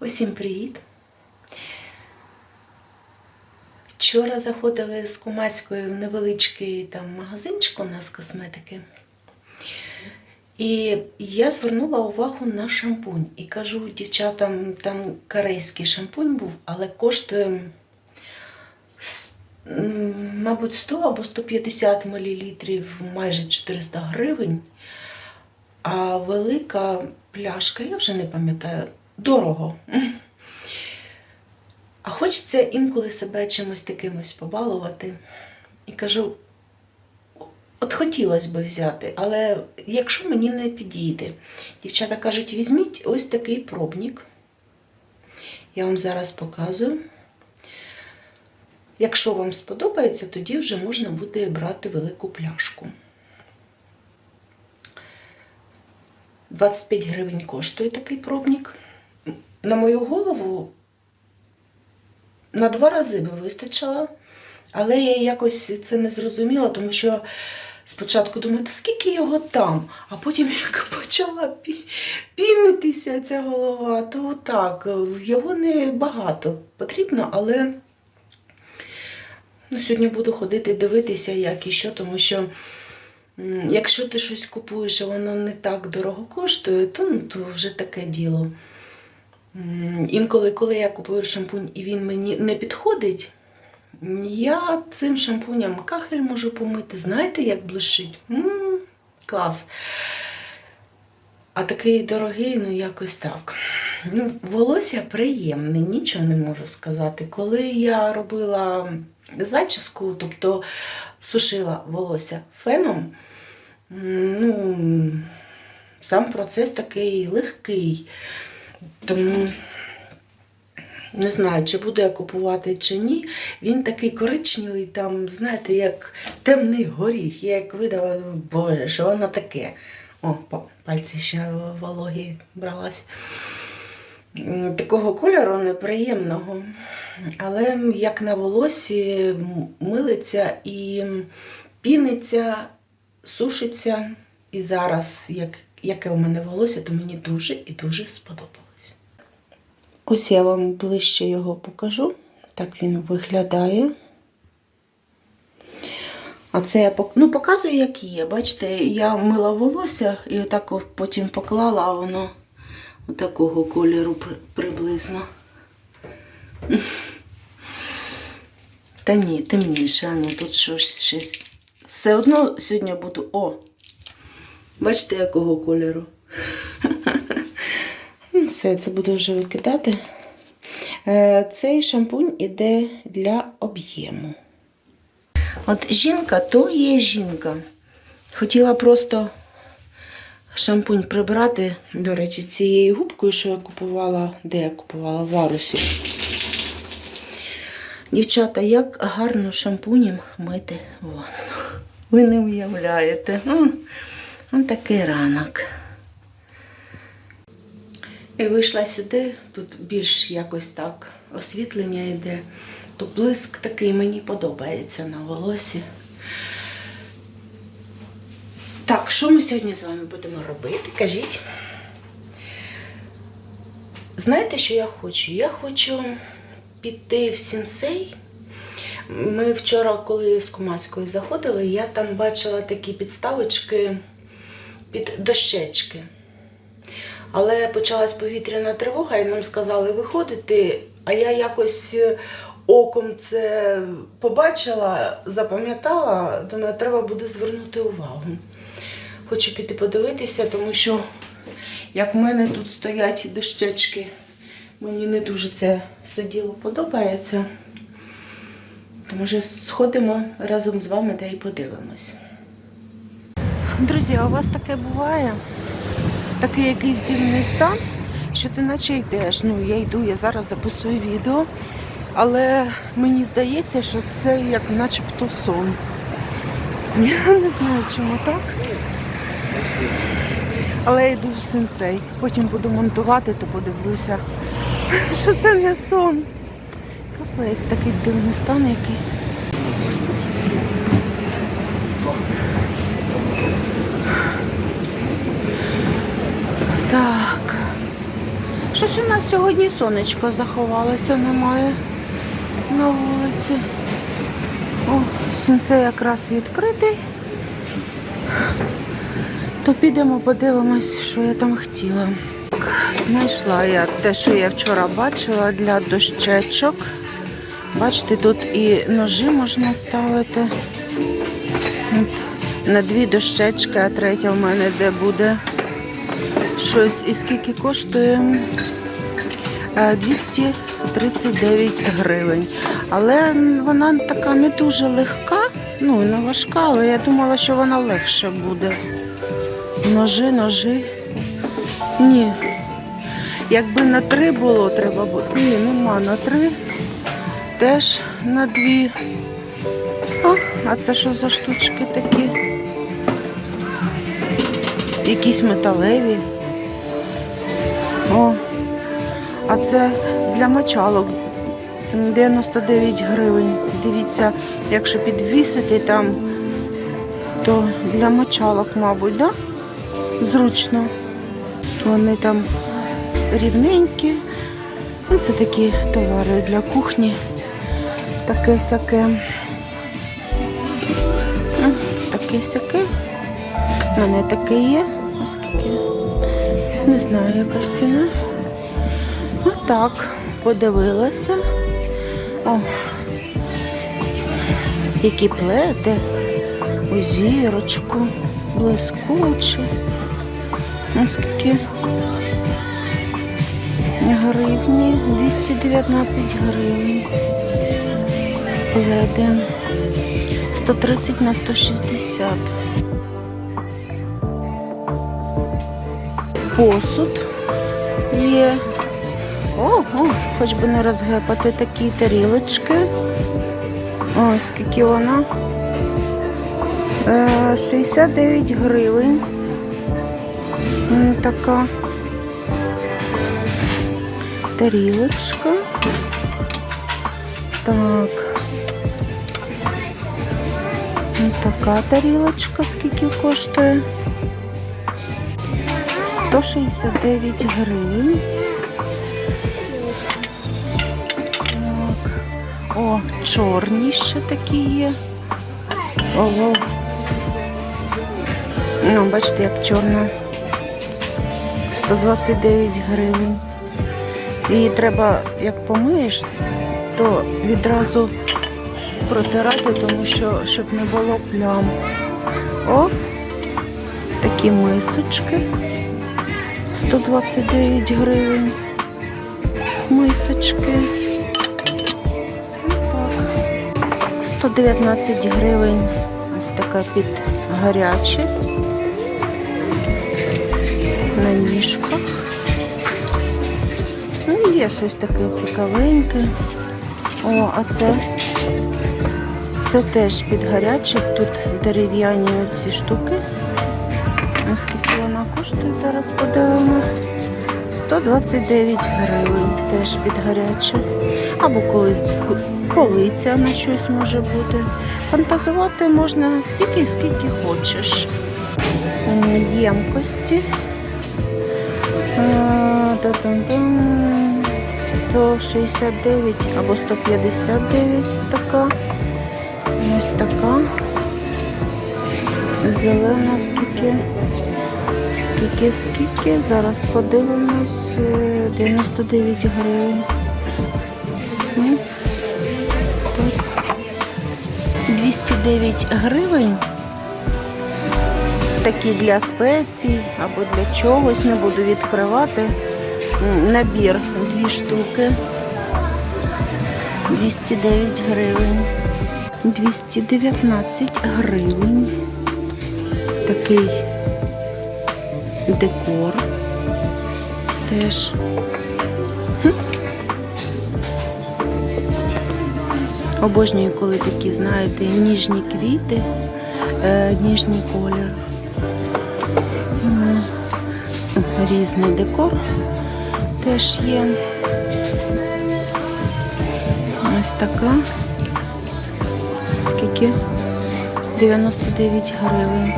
Усім привіт! Вчора заходили з Кумаською в невеличкий там магазинчик у нас косметики. І я звернула увагу на шампунь. І кажу дівчатам, там корейський шампунь був, але коштує, мабуть, 100 або 150 мл, майже 400 гривень. А велика пляшка, я вже не пам'ятаю, дорого. А хочеться інколи себе чимось таким ось побалувати. І кажу, от хотілося б взяти, але якщо мені не підійде, дівчата кажуть, візьміть ось такий пробник. Я вам зараз показую. Якщо вам сподобається, тоді вже можна буде брати велику пляшку. 25 гривень коштує такий пробник. На мою голову на два рази би вистачило, але я якось це не зрозуміла, тому що спочатку думаю, та скільки його там, а потім як почала пінитися ця голова, то так, його не багато потрібно, але ну, сьогодні буду ходити дивитися, як і що, тому що. Якщо ти щось купуєш, а воно не так дорого коштує, то, ну, то вже таке діло. М, Інколи, коли я купую шампунь і він мені не підходить, я цим шампунем кахель можу помити. Знаєте, як блищить? М, Клас. А такий дорогий, ну якось так. Ну, волосся приємне, нічого не можу сказати. Коли я робила зачіску, тобто сушила волосся феном, ну, сам процес такий легкий. Тому не знаю, чи буду я купувати чи ні. Він такий коричневий, там, знаєте, як темний горіх. Я як видала, боже, що воно таке. О, пальці ще вологі бралась. Такого кольору неприємного. Але як на волосі милиться і піниться, сушиться. І зараз, як, яке у мене волосся, то мені дуже і дуже сподобалось. Ось я вам ближче його покажу. Так він виглядає. А це я ну, показую, як є. Бачите, я мила волосся і отак потім поклала, а воно такого кольору приблизно. Та ні, темніше, ну тут щось щось. Все одно сьогодні буду. О! Бачите, якого кольору? Ну, Все, це буду вже викидати. Е, Цей шампунь іде для об'єму. От жінка то є жінка. Хотіла просто шампунь прибрати, до речі, цією губкою, що я купувала, де я купувала в Варусі. Дівчата, як гарно шампунем мити ванну. Ви не уявляєте. Ось такий ранок. І вийшла сюди, тут більш якось так освітлення йде, то блиск такий мені подобається на волосі. Так, що ми сьогодні з вами будемо робити? Кажіть. Знаєте, що я хочу? Я хочу піти в сінсей. Ми вчора, коли з Кумаською заходили, я там бачила такі підставочки під дощечки. Але почалась повітряна тривога, і нам сказали виходити, а я якось е, оком це побачила, запам'ятала, думаю, треба буде звернути увагу. Хочу піти подивитися, тому що як в мене тут стоять дощечки, мені не дуже це все діло подобається. Тому що сходимо разом з вами та й подивимось. Друзі, а у вас таке буває? Такий якийсь дивний стан, що ти наче йдеш. Ну, я йду, я зараз записую відео, але мені здається, що це як начебто сон. Я не знаю, чому так. Але я йду в сенсей. Потім буду монтувати, то подивлюся, що це не сон. Капець, такий дивний стан якийсь. Так. Щось у нас сьогодні сонечко заховалося, немає на вулиці. О, сінце якраз відкритий. То підемо подивимось, що я там хотіла. Знайшла я те, що я вчора бачила для дощечок. Бачите, тут і ножі можна ставити. На дві дощечки, а третя в мене де буде щось. І скільки коштує? Е, 239 гривень. Але вона така не дуже легка, ну не важка, але я думала, що вона легше буде. Ножи, ножи. Ні. Якби на три було, треба було. Ні, нема на три. Теж на дві. О, а це що за штучки такі? Якісь металеві. О, а це для мочалок 99 гривень. Дивіться, якщо підвісити там, то для мочалок, мабуть, да? зручно. Вони там рівненькі. Ну, це такі товари для кухні. Таке сяке. Таке сяке. У мене таке є. А скільки? Не знаю, яка ціна. Отак, подивилася. О, які плети, у зірочку, блискучі. Ну, скільки гривні? 219 гривень. Пледи. 130 на 160. Посуд є. Ого, хоч би не розгепати такі тарілочки. Ось скільки вона. Е, 69 гривень. Така тарілочка. Так. Така тарілочка, скільки коштує? 169 гривень. О, чорні ще такі є. Ого. Ну, бачите, як чорна. 129 гривень. Її треба, як помиєш, то відразу протирати, тому що щоб не було плям. О, такі мисочки. 129 гривень. Мисочки. Так. 119 гривень. Ось така під гаряче. На ніжках. Ну, є щось таке цікавеньке. О, а це, це теж під гаряче. Тут дерев'яні оці штуки. Ось Скільки вона коштує, зараз подивимось. 129 гривень теж під гаряче. Або коли полиця на щось може бути. Фантазувати можна стільки, скільки хочеш. Ємкості. Е, 169 або 159 така. Ось така. Зелена скільки. Скільки, скільки? Зараз подивимось. Е, 99 гривень. М, Так. 209 гривень. Такі для спецій або для чогось не буду відкривати. Набір дві штуки. 209 гривень. 219 гривень. Такий декор. Теж. Обожнюю, коли такі, знаєте, ніжні квіти, е, ніжний колір. Різний декор теж є. Ось така. Скільки? 99 гривень.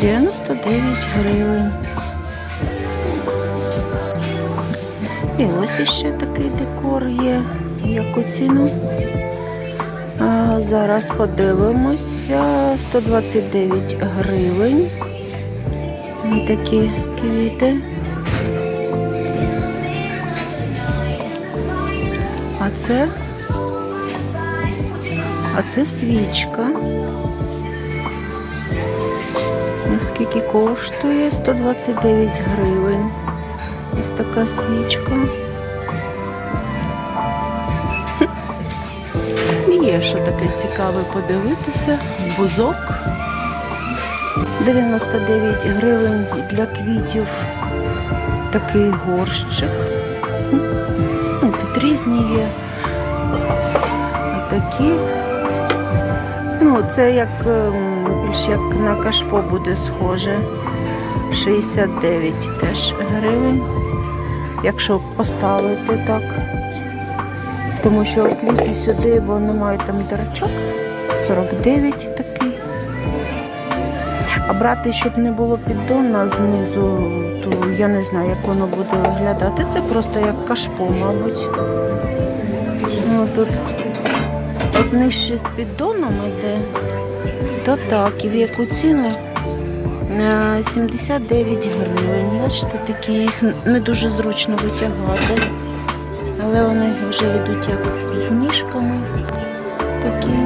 99 гривень. І ось ще такий декор є, яку ціну. А Зараз подивимося, 129 гривень. Ось такі квіти. А це, а це свічка. Наскільки коштує? 129 гривень. Ось така свічка. І Є що таке цікаве подивитися. Бузок. 99 гривень для квітів. Такий горщик. Ну, Тут різні є. Такі. Ну, це як ем, більш як на кашпо буде схоже. 69 теж гривень. Якщо поставити так. Тому що квіти сюди, бо немає там дирочок. 49 такий. А брати, щоб не було піддона знизу, то я не знаю, як воно буде виглядати. Це просто як кашпо, мабуть. Ну, тут от нижче з піддоном іде. То так, і в яку ціну? Е, 79 гривень. Бачите, такі їх не дуже зручно витягати. Але вони вже йдуть як з ніжками такі.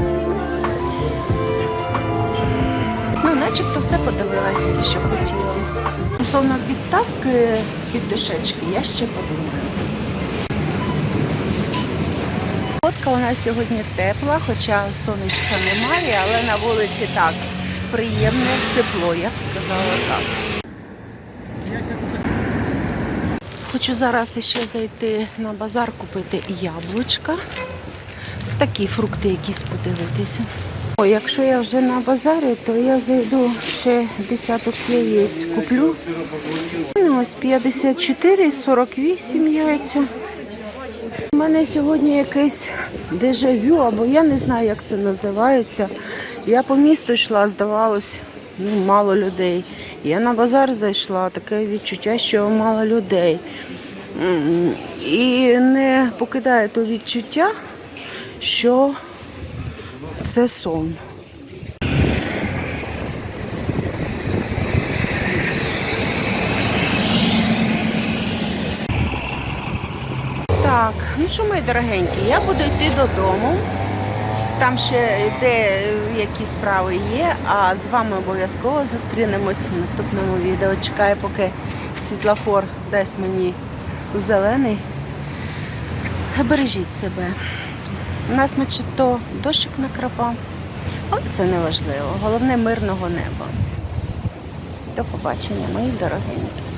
Ну, начебто все подивилася, що хотіла. Стосовно підставки під дощечки, я ще подумаю. Фотка у нас сьогодні тепла, хоча сонечка немає, але на вулиці так приємне тепло, я б сказала так. Хочу зараз ще зайти на базар, купити яблучка. Такі фрукти якісь подивитися. О, якщо я вже на базарі, то я зайду ще десяток яєць куплю. Ну, Ось 54, 48 яйця. Мене сьогодні якесь дежавю, або я не знаю, як це називається. Я по місту йшла, здавалось, ну, мало людей. Я на базар зайшла, таке відчуття, що мало людей. І не покидає то відчуття, що це сон. Так, ну що, мої дорогенькі, я буду йти додому. Там ще де які справи є, а з вами обов'язково зустрінемось в наступному відео. Чекаю, поки світлофор дасть мені зелений. Бережіть себе. У нас начебто дощик накрапав, але це не важливо. Головне мирного неба. До побачення, мої дорогенькі.